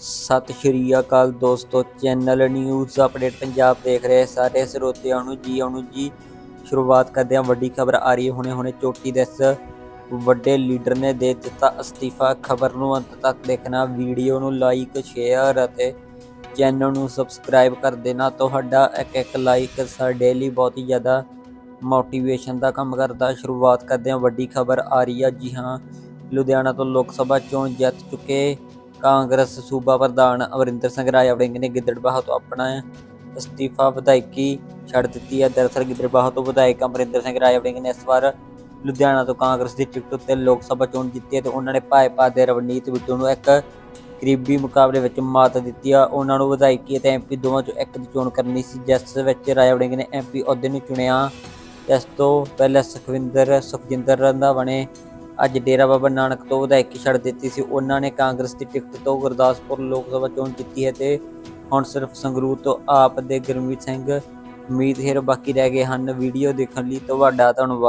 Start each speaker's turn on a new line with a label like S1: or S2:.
S1: ਸਤਿ ਸ਼੍ਰੀ ਅਕਾਲ ਦੋਸਤੋ, channel news update Punjab ਦੇਖ ਰਹੇ ਸਾਰੇ ਸਰੋਤਿਆਂ ਨੂੰ ਜੀ ਆਉਣ ਜੀ। ਸ਼ੁਰੂਆਤ ਕਰਦੇ ਹਾਂ, ਵੱਡੀ ਖਬਰ ਆ ਰਹੀ ਹੈ। ਹੁਣੇ ਹੁਣੇ ਚੋਟੀ ਦੇ ਇਸ ਵੱਡੇ ਲੀਡਰ ਨੇ ਦੇ ਦਿੱਤਾ ਅਸਤੀਫਾ। ਖਬਰ ਨੂੰ ਅੰਤ ਤੱਕ ਦੇਖਣਾ, ਵੀਡੀਓ ਨੂੰ ਲਾਈਕ ਸ਼ੇਅਰ ਅਤੇ ਚੈਨਲ ਨੂੰ ਸਬਸਕ੍ਰਾਈਬ ਕਰ ਦੇਣਾ। ਤੁਹਾਡਾ ਇੱਕ ਇੱਕ ਲਾਈਕ ਸਾਡੇ ਲਈ ਬਹੁਤ ਹੀ ਜ਼ਿਆਦਾ ਮੋਟੀਵੇਸ਼ਨ ਦਾ ਕੰਮ ਕਰਦਾ। ਸ਼ੁਰੂਆਤ ਕਰਦੇ ਹਾਂ, ਵੱਡੀ ਖਬਰ ਆ ਰਹੀ ਹੈ। ਜੀ ਹਾਂ, ਲੁਧਿਆਣਾ ਤੋਂ ਲੋਕ ਸਭਾ ਚੋਣ ਜਿੱਤ ਚੁੱਕੇ ਕਾਂਗਰਸ ਸੂਬਾ ਪ੍ਰਧਾਨ ਅਮਰਿੰਦਰ ਸਿੰਘ ਰਾਜਾ ਵੜਿੰਗ ਨੇ ਗਿੱਦੜਬਾਹਾ ਤੋਂ ਆਪਣਾ ਅਸਤੀਫਾ ਵਿਧਾਇਕੀ ਛੱਡ ਦਿੱਤੀ ਹੈ। ਦਰਅਸਲ ਗਿੱਦੜਬਾਹਾ ਤੋਂ ਵਿਧਾਇਕ ਅਮਰਿੰਦਰ ਸਿੰਘ ਰਾਜਾ ਵੜਿੰਗ ਨੇ ਇਸ ਵਾਰ ਲੁਧਿਆਣਾ ਤੋਂ ਕਾਂਗਰਸ ਦੀ ਟਿਕਟ ਉੱਤੇ ਲੋਕ ਸਭਾ ਚੋਣ ਜਿੱਤੀ ਹੈ ਤੇ ਉਹਨਾਂ ਨੇ ਭਾਜਪਾ ਦੇ ਰਵਨੀਤ ਬਿੱਟੂ ਨੂੰ ਇੱਕ ਕਰੀਬੀ ਮੁਕਾਬਲੇ ਵਿੱਚ ਮਾਤ ਦਿੱਤੀ ਆ। ਉਹਨਾਂ ਨੂੰ ਵਿਧਾਇਕੀ ਅਤੇ ਐਮਪੀ ਦੋਵਾਂ ਚੋਂ ਇੱਕ ਦੀ ਚੋਣ ਕਰਨੀ ਸੀ। ਜਿਸ ਵਿੱਚ ਰਾਜਾ ਵੜਿੰਗ ਨੇ ਐਮਪੀ ਅਹੁਦੇ ਨੂੰ ਚੁਣਿਆ। ਇਸ ਤੋਂ ਪਹਿਲਾਂ ਸੁਖਵਿੰਦਰ, ਸੁਖਜਿੰਦਰ ਰੰਧਾਵਾ ਨੇ ਅੱਜ ਡੇਰਾ ਬਾਬਾ ਨਾਨਕ ਤੋਂ ਵਿਧਾਇਕੀ ਛੱਡ ਦਿੱਤੀ ਸੀ। ਉਹਨਾਂ ਨੇ ਕਾਂਗਰਸ ਦੀ ਟਿਕਟ ਤੋਂ ਗੁਰਦਾਸਪੁਰ ਲੋਕ ਸਭਾ ਚੋਣ ਜਿੱਤੀ ਹੈ ਤੇ ਹੁਣ ਸਿਰਫ ਸੰਗਰੂਰ ਤੋਂ ਆਪ ਦੇ ਗੁਰਮੀਤ ਸਿੰਘ ਉਮੀਦ ਬਾਕੀ ਰਹਿ ਗਏ ਹਨ। ਵੀਡੀਓ ਦੇਖਣ ਲਈ ਤੁਹਾਡਾ ਧੰਨਵਾਦ।